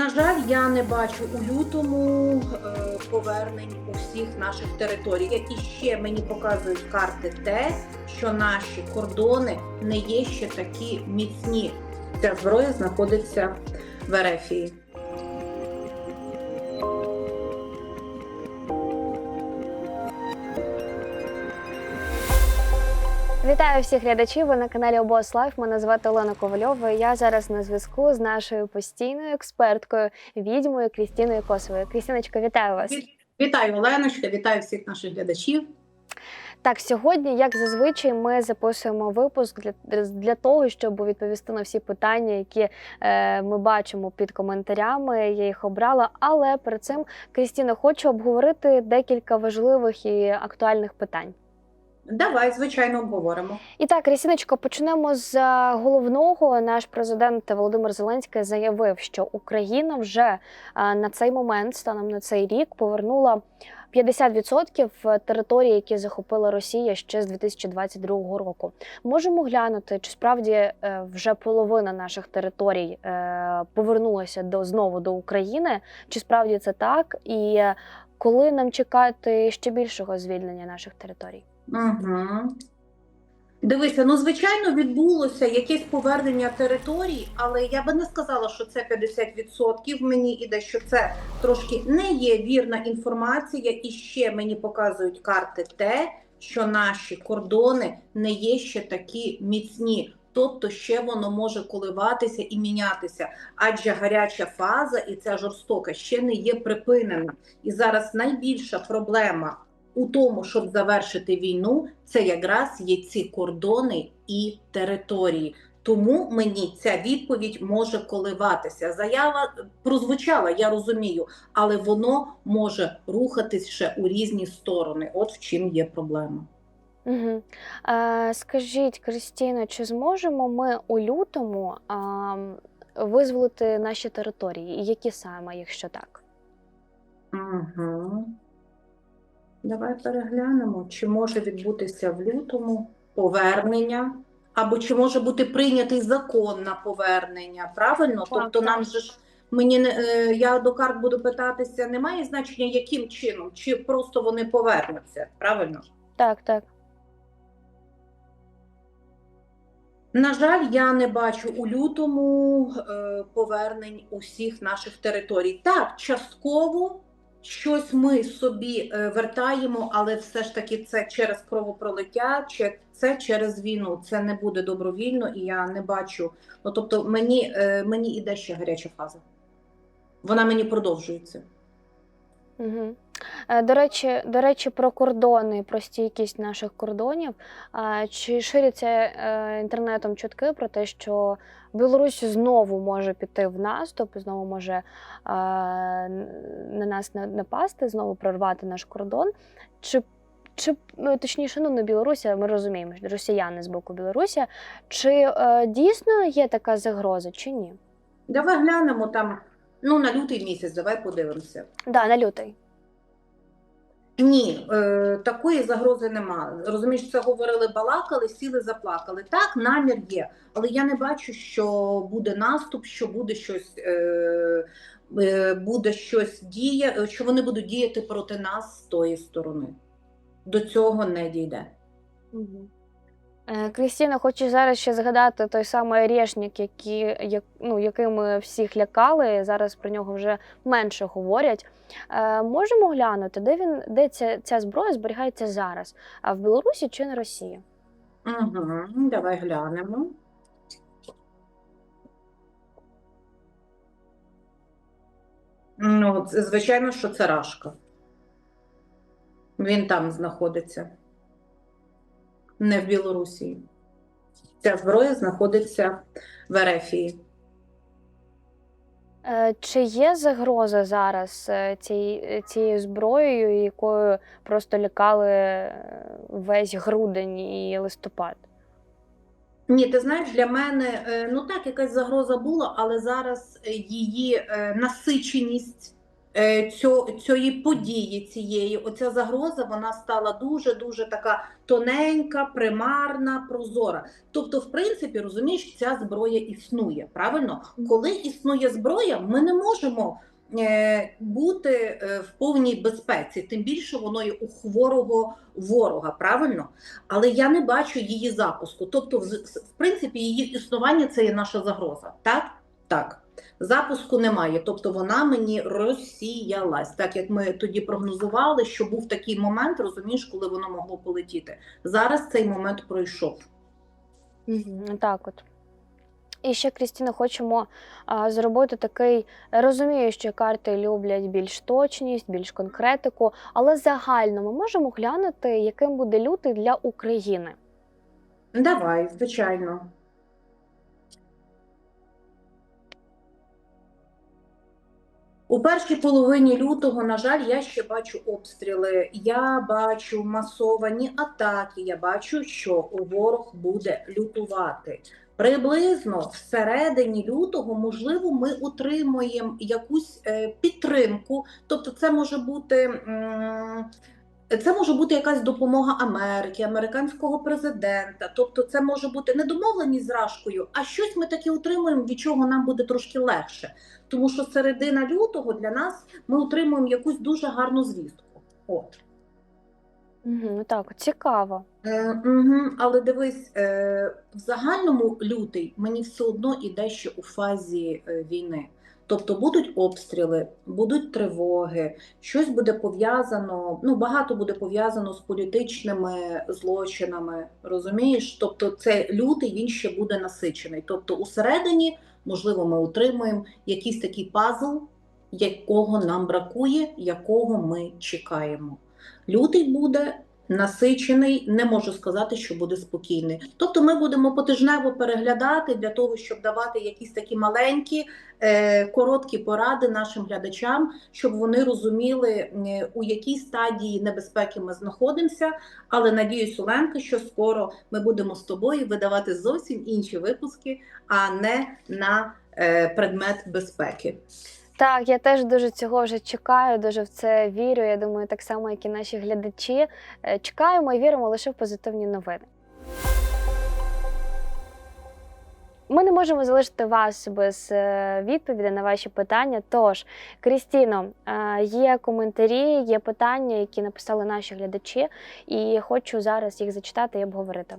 На жаль, я не бачу у лютому е, повернень усіх наших територій. І ще мені показують карти те, що наші кордони не є ще такі міцні. Ця зброя знаходиться в Ерефії. Вітаю всіх глядачів. Ви на каналі Обос Лайф. Мене звати Олена Ковальова. і Я зараз на зв'язку з нашою постійною експерткою, відьмою Крістіною Косовою. Крістіночка, вітаю вас. Вітаю, Оленочка, вітаю всіх наших глядачів. Так, сьогодні, як зазвичай, ми записуємо випуск для, для того, щоб відповісти на всі питання, які е, ми бачимо під коментарями. Я їх обрала. Але перед цим Крістіна хочу обговорити декілька важливих і актуальних питань. Давай, звичайно, обговоримо. І так, Рісіночко, почнемо з е, головного. Наш президент Володимир Зеленський заявив, що Україна вже е, на цей момент, станом на цей рік, повернула 50% території, які захопила Росія ще з 2022 року. Можемо глянути, чи справді е, вже половина наших територій повернулася до знову до України, чи справді це так, і коли нам чекати ще більшого звільнення наших територій? Угу. Дивися, ну звичайно, відбулося якесь повернення територій, але я би не сказала, що це 50%. Мені іде, що це трошки не є вірна інформація, і ще мені показують карти те, що наші кордони не є ще такі міцні. Тобто ще воно може коливатися і мінятися, адже гаряча фаза і ця жорстока ще не є припинена. І зараз найбільша проблема у тому, щоб завершити війну, це якраз є ці кордони і території. Тому мені ця відповідь може коливатися. Заява прозвучала, я розумію, але воно може рухатись ще у різні сторони. От в чим є проблема. Угу. Е, скажіть, Кристіно, чи зможемо ми у лютому а, визволити наші території? І які саме, якщо так? Угу. Давай переглянемо, чи може відбутися в лютому повернення, або чи може бути прийнятий закон на повернення. Правильно? Так, тобто так. нам же ж мені не е, я до карт буду питатися, немає значення, яким чином, чи просто вони повернуться. Правильно? Так, так. На жаль, я не бачу у лютому е, повернень усіх наших територій. Так, частково щось ми собі е, вертаємо, але все ж таки це через кровопролиття, чи це через війну. Це не буде добровільно, і я не бачу. Ну тобто, мені, е, мені іде ще гаряча фаза. Вона мені продовжується. Угу. До, речі, до речі, про кордони, про стійкість наших кордонів. Чи ширяться е, інтернетом чутки про те, що Білорусь знову може піти в наступ, знову може на нас напасти, знову прорвати наш кордон? Чи чи ну, точніше, ну не Білорусь, ми розуміємо, що росіяни з боку Білорусі. Чи е, дійсно є така загроза, чи ні? Давай глянемо там. Ну, на лютий місяць, давай подивимося. Да, на лютий. Ні, е, такої загрози нема. Розумієш, це говорили, балакали, сіли, заплакали. Так, намір є, але я не бачу, що буде наступ, що буде щось, е, е, буде щось діє, що вони будуть діяти проти нас з тої сторони. До цього не дійде. Угу. Крістіна, хочу зараз ще згадати той самий Орешник, які, як, ну, яким всіх лякали. Зараз про нього вже менше говорять. Е, можемо глянути, де він, де ця, ця зброя зберігається зараз? А в Білорусі чи на Росії? Угу, давай глянемо. Ну, звичайно, що це Рашка. Він там знаходиться, не в Білорусі. Ця зброя знаходиться в Ерефії. Е, Чи є загроза зараз е, цій, цією зброєю, якою просто лякали е, весь грудень і листопад? Ні, ти знаєш, для мене е, ну так, якась загроза була, але зараз е, її е, насиченість е, цьо, цієї події, цієї, оця загроза, вона стала дуже дуже така тоненька, примарна, прозора. Тобто, в принципі, розумієш, ця зброя існує. Правильно, коли існує зброя, ми не можемо е, бути е, в повній безпеці, тим більше воно є у хворого ворога. Правильно, але я не бачу її запуску. Тобто, в, в принципі, її існування це є наша загроза. Так, так. Запуску немає, тобто вона мені розсіялась, так як ми тоді прогнозували, що був такий момент, розумієш, коли воно могло полетіти. Зараз цей момент пройшов. Так от. І ще, Крістіна, хочемо а, зробити такий. Розумію, що карти люблять більш точність, більш конкретику, але загально ми можемо глянути, яким буде лютий для України. Давай, звичайно. У першій половині лютого, на жаль, я ще бачу обстріли. Я бачу масовані атаки. Я бачу, що ворог буде лютувати. Приблизно всередині лютого, можливо, ми отримуємо якусь е, підтримку. Тобто, це може бути. Це може бути якась допомога Америки, американського президента. Тобто, це може бути не домовленість з Рашкою, а щось ми таке отримуємо, від чого нам буде трошки легше. Тому що середина лютого для нас ми отримуємо якусь дуже гарну звістку. От. Угу, так, цікаво. Е, угу, але дивись, е, в загальному лютий мені все одно іде ще у фазі е, війни. Тобто будуть обстріли, будуть тривоги, щось буде пов'язано, ну багато буде пов'язано з політичними злочинами, розумієш? Тобто це лютий він ще буде насичений. Тобто, усередині, можливо, ми отримуємо якийсь такий пазл, якого нам бракує, якого ми чекаємо. Лютий буде насичений, не можу сказати, що буде спокійний. Тобто ми будемо потижнево переглядати для того, щоб давати якісь такі маленькі, е, короткі поради нашим глядачам, щоб вони розуміли, у якій стадії небезпеки ми знаходимося. Але надіюсь, Оленка, що скоро ми будемо з тобою видавати зовсім інші випуски, а не на е, предмет безпеки. Так, я теж дуже цього вже чекаю, дуже в це вірю. Я думаю, так само, як і наші глядачі. Е, Чекаємо і віримо лише в позитивні новини. Ми не можемо залишити вас без е, відповіді на ваші питання. Тож, Крістіно, е, є коментарі, є питання, які написали наші глядачі, і хочу зараз їх зачитати і обговорити.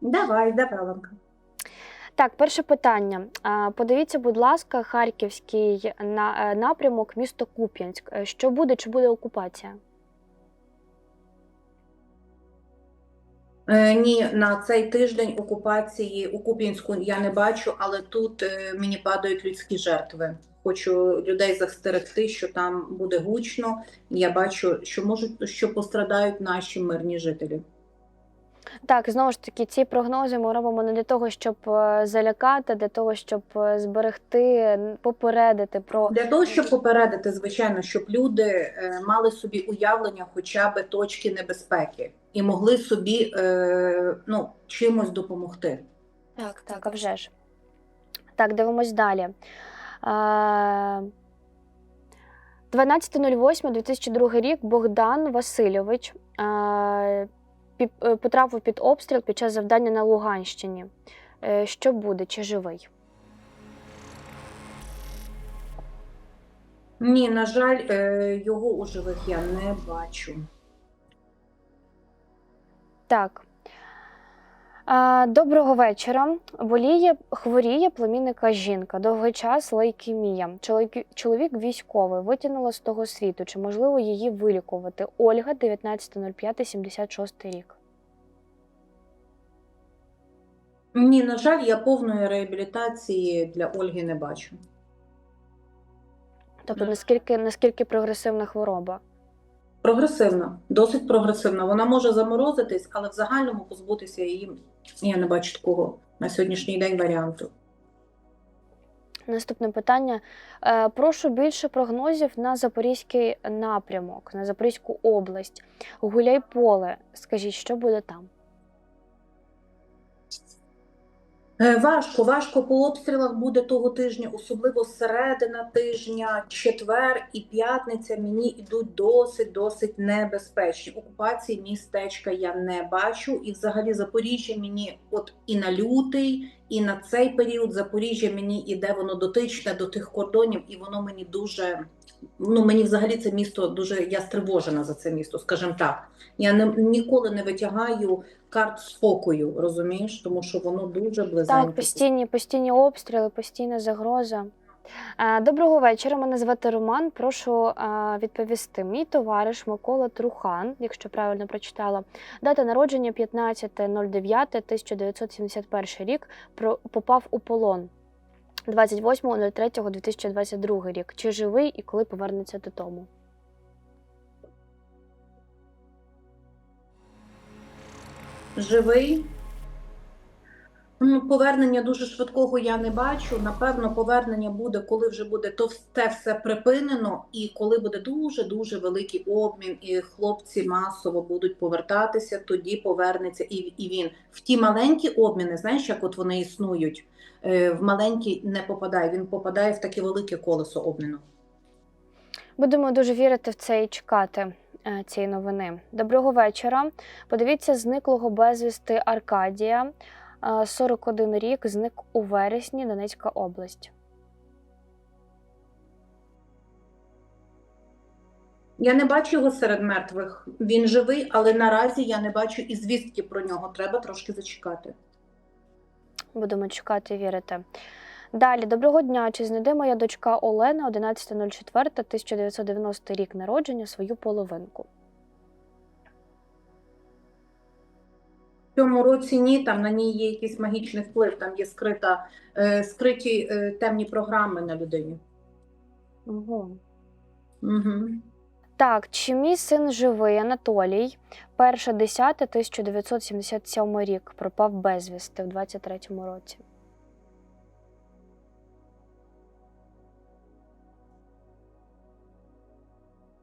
Давай, давай, Оленка. Так, перше питання. Подивіться, будь ласка, харківський е, напрямок, місто Куп'янськ. Е, Що буде, чи буде окупація? Е, ні, на цей тиждень окупації у Куп'янську я не бачу, але тут мені падають людські жертви. Хочу людей застерегти, що там буде гучно. Я бачу, що можуть що пострадають наші мирні жителі. Так, знову ж таки, ці прогнози ми робимо не для того, щоб е, залякати, для того, щоб е, зберегти, попередити про Для того, щоб попередити, звичайно, щоб люди е, мали собі уявлення хоча б точки небезпеки і могли собі ну, чимось допомогти. Так, так, а вже ж. Так, дивимось далі. 12.08.2002 рік Богдан Васильович а, потрапив під обстріл під час завдання на Луганщині. Е, Що буде, чи живий? Ні, на жаль, е, його у живих я не бачу. Так. Доброго вечора. Боліє, хворіє племінника жінка. Довгий час лейкемія. Чоловік військовий витягнула з того світу. Чи можливо її вилікувати? Ольга, 19.05.76 рік. Ні, на жаль, я повної реабілітації для Ольги не бачу. Тобто, наскільки, наскільки прогресивна хвороба? Прогресивна, досить прогресивна. Вона може заморозитись, але в загальному позбутися її я не бачу такого на сьогоднішній день варіанту. Наступне питання. Е, Прошу більше прогнозів на Запорізький напрямок, на Запорізьку область. Гуляйполе. Скажіть, що буде там? Важко, важко по обстрілах буде того тижня, особливо середина тижня, четвер і п'ятниця мені йдуть досить досить небезпечні. Окупації містечка я не бачу. І взагалі Запоріжжя мені, от і на лютий, і на цей період Запоріжжя мені іде воно дотичне до тих кордонів, і воно мені дуже. Ну мені взагалі це місто дуже я стривожена за це місто, скажімо так. Я не ніколи не витягаю карт спокою, розумієш, тому що воно дуже близенько. Так, постійні, постійні обстріли, постійна загроза. Е, Доброго вечора. Мене звати Роман. Прошу е, відповісти. Мій товариш Микола Трухан, якщо правильно прочитала, дата народження 15.09.1971 рік, попав у полон 28.03.2022 рік. Чи живий і коли повернеться додому? Живий. Ну, повернення дуже швидкого я не бачу. Напевно, повернення буде, коли вже буде то те все припинено, і коли буде дуже дуже великий обмін, і хлопці масово будуть повертатися, тоді повернеться і, і він. В ті маленькі обміни, знаєш, як от вони існують, е, в маленький не попадає. Він попадає в таке велике колесо обміну. Будемо дуже вірити в це і чекати цієї новини. Доброго вечора. Подивіться зниклого безвісти Аркадія. Е, 41 рік зник у вересні, Донецька область. Я не бачу його серед мертвих. Він живий, але наразі я не бачу і звістки про нього. Треба трошки зачекати. Будемо чекати вірити. Далі, доброго дня. Чи знайде моя дочка Олена 11.04.1990 рік народження свою половинку? В цьому році ні, там на ній є якийсь магічний вплив, там є скрита, е, скриті е, темні програми на людині. Угу. Угу. Так, чи мій син живий Анатолій, 1.10.1977 рік пропав безвісти в 23-му році.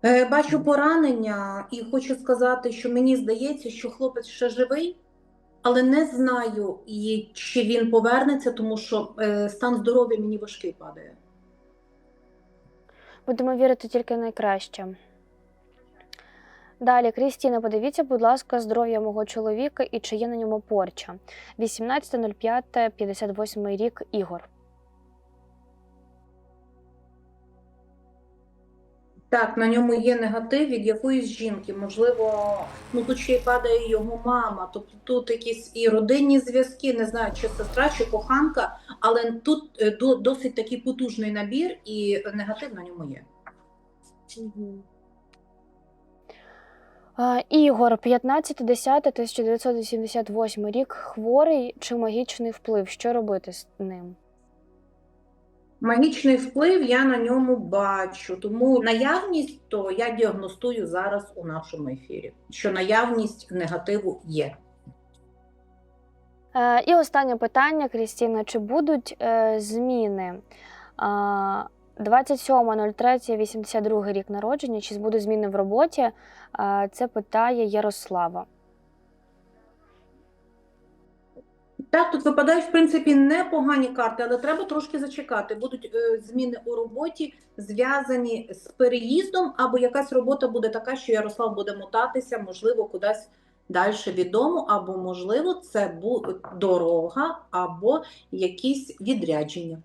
Бачу поранення і хочу сказати, що мені здається, що хлопець ще живий, але не знаю, і чи він повернеться, тому що е, стан здоров'я мені важкий падає. Будемо вірити тільки найкраще. Далі, Крістіна, подивіться, будь ласка, здоров'я мого чоловіка і чи є на ньому порча. 18.05.58 рік Ігор. Так, на ньому є негатив від якоїсь жінки. Можливо, ну тут ще й падає його мама. Тобто тут якісь і родинні зв'язки, не знаю, чи сестра, чи коханка, але тут е, до- досить такий потужний набір, і негатив на ньому є. А, Ігор, 15.10.1988 рік хворий чи магічний вплив. Що робити з ним? Магічний вплив я на ньому бачу, тому наявність то я діагностую зараз у нашому ефірі, що наявність негативу є. Е, і останнє питання, Крістіна: чи будуть е, зміни? А, 27.03.82 рік народження, чи будуть зміни в роботі? Це питає Ярослава. Так, тут випадають, в принципі, непогані карти, але треба трошки зачекати. Будуть е, зміни у роботі, зв'язані з переїздом, або якась робота буде така, що Ярослав буде мотатися, можливо, кудись далі від дому, або, можливо, це буде дорога, або якісь відрядження.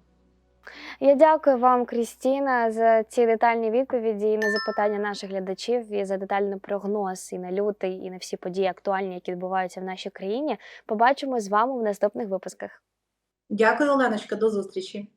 Я дякую вам, Крістіна, за ці детальні відповіді і на запитання наших глядачів, і за детальний прогноз і на лютий, і на всі події актуальні, які відбуваються в нашій країні. Побачимо з вами в наступних випусках. Дякую, Оленочка, до зустрічі.